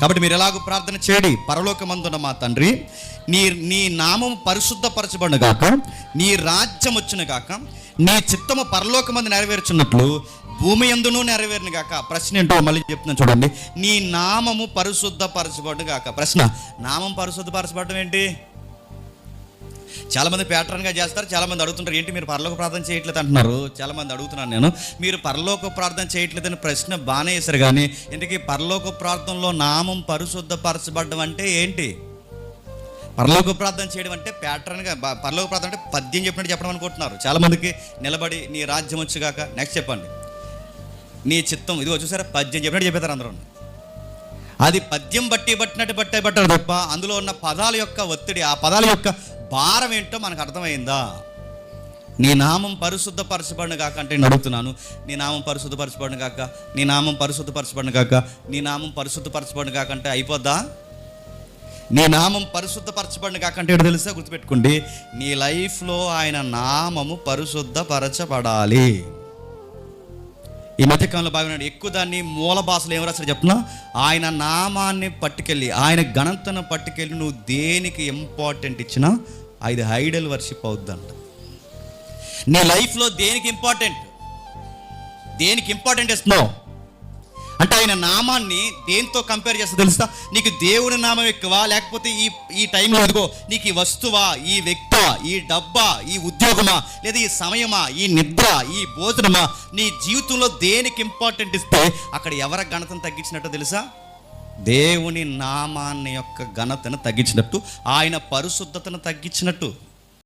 కాబట్టి మీరు ఎలాగో ప్రార్థన చేయండి. పరలోకమందున్న మా తండ్రి నీ నీ నామం పరిశుద్ధపరచబడిన గాక నీ రాజ్యం వచ్చిన గాక నీ చిత్తము పరలోకమందు నెరవేర్చున్నట్లు భూమి ఎందునూ నెరవేరును గాక. ప్రశ్న ఏంటో మళ్ళీ చెప్తున్నాను చూడండి. నీ నామము పరిశుద్ధపరచబడు గాక. ప్రశ్న నామం పరిశుద్ధపరచబడడం ఏంటి? చాలామంది ప్యాటర్న్గా చేస్తారు చాలామంది అడుగుతుంటారు ఏంటి మీరు పరలోక ప్రార్థన చేయట్లేదు? అంటున్నారు. చాలా మంది అడుగుతున్నాను నేను మీరు పరలోక ప్రార్థన చేయట్లేదని ప్రశ్న బాగానే వేశారు కానీ ఇంతకీ పరలోక ప్రార్థనలో నామం పరిశుద్ధపరచబడడం అంటే ఏంటి? పరలోక ప్రార్థన చేయడం అంటే ప్యాటర్న్గా పరలోక ప్రార్థన అంటే పద్యం చెప్పినట్టు చెప్పడం అనుకుంటున్నారు. చాలామందికి నిలబడి నీ రాజ్యం వచ్చుగాక నెక్స్ట్ చెప్పండి. నీ చిత్తం ఇదిగో చూసారా పద్యం చెప్పినట్టు చెప్పేస్తారు అందరూ. అది పద్యం బట్టి బట్టినట్టు బట్టే బట్టారు తప్ప అందులో ఉన్న పదాల యొక్క ఒత్తిడి ఆ పదాల యొక్క భారం ఏంటో మనకు అర్థమైందా నీ నామం పరిశుద్ధపరచబడిన కాక అంటే నేను అడుగుతున్నాను. నీ నామం పరిశుద్ధపరచబడిన కాక నీ నామం పరిశుద్ధపరచబడిన కాక నీ నామం పరిశుద్ధపరచబడిన కాక అంటే అయిపోద్దా? నీ నామం పరిశుద్ధపరచబడిన కాకంటే అంటే తెలుసా? గుర్తుపెట్టుకోండి. నీ లైఫ్లో ఆయన నామము పరిశుద్ధపరచబడాలి. ఈ మధ్యకాలంలో బాగున్నాడు ఎక్కువ దాన్ని మూల భాషలు ఏం రాశారు చెప్తున్నా? ఆయన నామాన్ని పట్టుకెళ్ళి ఆయన ఘనతను పట్టుకెళ్ళి నువ్వు దేనికి ఇంపార్టెంట్ ఇచ్చినా అది ఐడల్ వర్షిప్ అవుద్దంట. నీ లైఫ్లో దేనికి ఇంపార్టెంట్? దేనికి ఇంపార్టెంట్ ఇస్తున్నావు అంటే ఆయన నామాన్ని దేంతో కంపేర్ చేస్తా తెలుసా? నీకు దేవుని నామం ఎక్కువ లేకపోతే ఈ ఈ టైంలో అదిగో నీకు ఈ వస్తువా ఈ వ్యక్తా ఈ డబ్బా ఈ ఉద్యోగమా లేదా ఈ సమయమా ఈ నిద్ర ఈ భోజనమా నీ జీవితంలో దేనికి ఇంపార్టెంట్ ఇస్తే అక్కడ ఎవరి ఘనతను తగ్గించినట్టు తెలుసా? దేవుని నామాన్ని యొక్క ఘనతను తగ్గించినట్టు ఆయన పరిశుద్ధతను తగ్గించినట్టు